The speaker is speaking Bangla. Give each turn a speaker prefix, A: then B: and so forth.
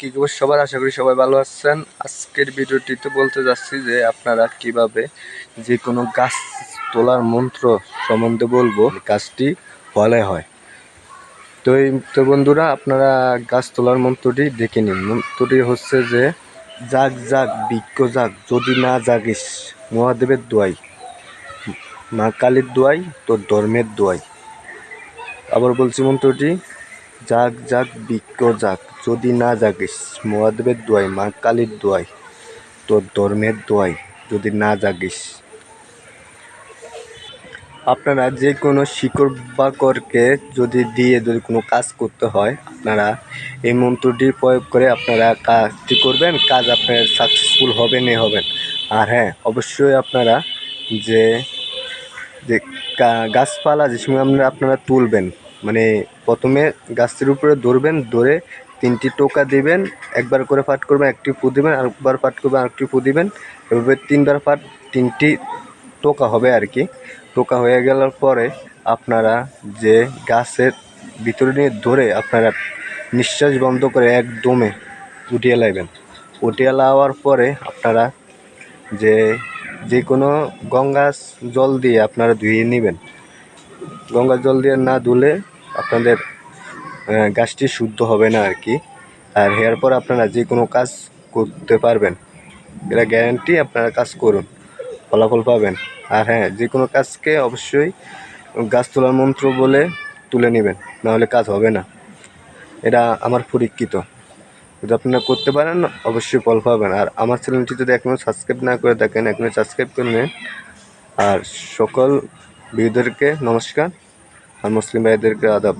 A: কি খবর সবার? আশা করি সবাই ভালো আছেন। আজকের ভিডিওটিতে বলতে যাচ্ছি যে আপনারা কীভাবে যে কোনো গাছ তোলার মন্ত্র সম্বন্ধে বলব গাছটি ফলে হয়। তো এই তো বন্ধুরা, আপনারা গাছ তোলার মন্ত্রটি দেখে নিন। মন্ত্রটি হচ্ছে যে, জাগ জাগ বিজ্ঞ জাগ, যদি না জাগিস, মহাদেবের দোয়াই, মা কালীর দোয়াই, তোর ধর্মের দোয়াই। আবার বলছি মন্ত্রটি জাগ জাগ বিজ্ঞ জাগ যদি না জাগিস মহাদেবের দোয়াই, মা কালীর দোয়াই, তোর ধর্মের দোয়াই, যদি না জাগিস। আপনারা যে কোনো শিকড় বাকরকে যদি দিয়ে যদি কোনো কাজ করতে হয়, আপনারা এই মন্ত্রটি প্রয়োগ করে আপনারা কাজটি করবেন, কাজ আপনার সাকসেসফুল হবেন, এ হবেন। আর হ্যাঁ অবশ্যই আপনারা যে যে গাছপালা যে সময় আপনারা আপনারা তুলবেন মানে প্রথমে গাছের উপরে ধরবেন, ধরে তিনটি টোকা দিবেন, একবার করে পাঠ করবেন, একটি ফু দিবেন, আরেকবার পাঠ করবেন, আরেকটি ফু দিবেন। এভাবে তিনবার পাঠ তিনটি টোকা হবে আর কি। টোকা হয়ে গেলার পরে আপনারা যে গাছের ভিতরে নিয়ে ধরে আপনারা নিঃশ্বাস বন্ধ করে একদমে উঠিয়ে লাইবেন। উঠিয়ে লাওয়ার পরে আপনারা যে যে কোনো গঙ্গা জল দিয়ে আপনারা ধুয়ে নেবেন। গঙ্গা জল দিয়ে না ধুলে আপনাদের গাছটি শুদ্ধ হবে না আর কি। আর হেয়ার পর আপনারা যে কোনো কাজ করতে পারবেন। এটা গ্যারান্টি আপনারা কাজ করুন, ফলাফল পাবেন। আর হ্যাঁ যে কোনো কাজকে অবশ্যই গাছ তোলার মন্ত্র বলে তুলে নেবেন, নাহলে কাজ হবে না। এটা আমার পরীক্ষিত। যদি আপনারা করতে পারেন, অবশ্যই ফল পাবেন। আর আমার চ্যানেলটি যদি এখনও সাবস্ক্রাইব না করে দেখেন এখনও সাবস্ক্রাইব করে নেন আর সকল বিদেরকে নমস্কার আর মুসলিম ভাইদেরকে আদাব।